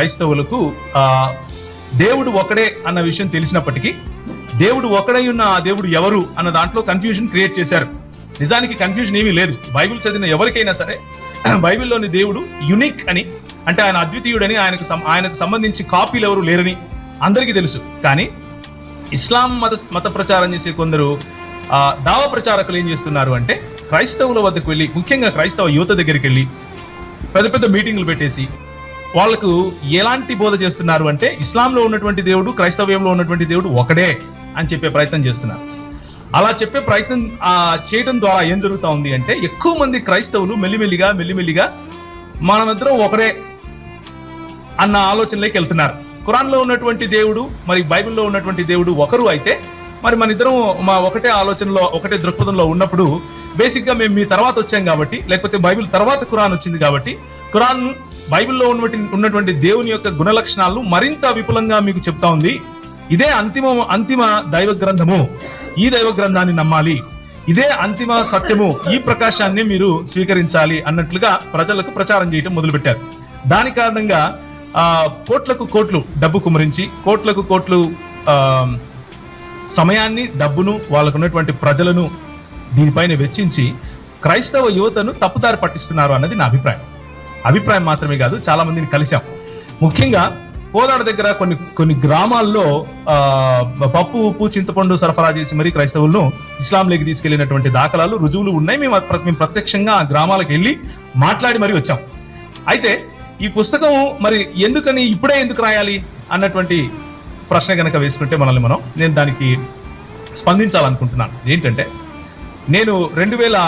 క్రైస్తవులకు ఆ దేవుడు ఒకడే అన్న విషయం తెలిసినప్పటికీ దేవుడు ఒకడై ఉన్న ఆ దేవుడు ఎవరు అన్న దాంట్లో కన్ఫ్యూజన్ క్రియేట్ చేశారు. నిజానికి కన్ఫ్యూజన్ ఏమీ లేదు. బైబిల్ చదివిన ఎవరికైనా సరే బైబిల్లోని దేవుడు యునిక్ అని అంటే ఆయన అద్వితీయుడని ఆయనకు ఆయనకు సంబంధించి కాపీలు ఎవరు లేరని అందరికీ తెలుసు. కానీ ఇస్లాం మత మత ప్రచారం చేసే కొందరు ఆ, దావ ప్రచారకులు ఏం చేస్తున్నారు అంటే క్రైస్తవుల వద్దకు వెళ్ళి ముఖ్యంగా క్రైస్తవ యువత దగ్గరికి వెళ్ళి పెద్ద పెద్ద మీటింగ్లు పెట్టేసి వాళ్ళకు ఎలాంటి బోధ చేస్తున్నారు అంటే ఇస్లాంలో ఉన్నటువంటి దేవుడు క్రైస్తవ్యంలో ఉన్నటువంటి దేవుడు ఒకడే అని చెప్పే ప్రయత్నం చేస్తున్నారు. అలా చెప్పే ప్రయత్నం చేయడం ద్వారా ఏం జరుగుతూ ఉంది అంటే ఎక్కువ మంది క్రైస్తవులు మెల్లిమెల్లిగా మెల్లిమెల్లిగా మనమిద్దరం ఒకడే అన్న ఆలోచనలోకి వెళ్తున్నారు. ఖురాన్లో ఉన్నటువంటి దేవుడు మరి బైబిల్లో ఉన్నటువంటి దేవుడు ఒకరు అయితే మరి మన ఇద్దరం మా ఒకటే ఆలోచనలో ఒకటే దృక్పథంలో ఉన్నప్పుడు బేసిక్గా మేము మీ తర్వాత వచ్చాం కాబట్టి లేకపోతే బైబిల్ తర్వాత ఖురాన్ వచ్చింది కాబట్టి ఖురాన్ బైబిల్లో ఉన్నటువంటి ఉన్నటువంటి దేవుని యొక్క గుణ లక్షణాలను మరింత విపులంగా మీకు చెప్తా ఉంది. ఇదే అంతిమ అంతిమ దైవ గ్రంథము ఈ దైవ గ్రంథాన్ని నమ్మాలి. ఇదే అంతిమ సత్యము. ఈ ప్రకాశాన్ని మీరు స్వీకరించాలి అన్నట్లుగా ప్రజలకు ప్రచారం చేయటం మొదలుపెట్టారు. దాని కారణంగా ఆ కోట్లకు కోట్లు డబ్బు కుమరించి కోట్లకు కోట్లు ఆ సమయాన్ని డబ్బును వాళ్ళకు ఉన్నటువంటి ప్రజలను దీనిపైన వెచ్చించి క్రైస్తవ యువతను తప్పుదారి పట్టిస్తున్నారు అన్నది నా అభిప్రాయం. అభిప్రాయం మాత్రమే కాదు చాలా మందిని కలిశాం. ముఖ్యంగా కోదాడ దగ్గర కొన్ని కొన్ని గ్రామాల్లో పప్పు ఉప్పు చింతపండు సరఫరా చేసి మరీ క్రైస్తవులను ఇస్లాంలోకి తీసుకెళ్ళినటువంటి దాఖలాలు రుజువులు ఉన్నాయి. మేము మేము ప్రత్యక్షంగా ఆ గ్రామాలకు వెళ్ళి మాట్లాడి మరీ వచ్చాం. అయితే ఈ పుస్తకం మరి ఎందుకని ఇప్పుడే ఎందుకు రాయాలి అన్నటువంటి ప్రశ్న కనుక వేసుకుంటే మనల్ని మనం నేను దానికి స్పందించాలనుకుంటున్నాను. ఏంటంటే నేను రెండు వేల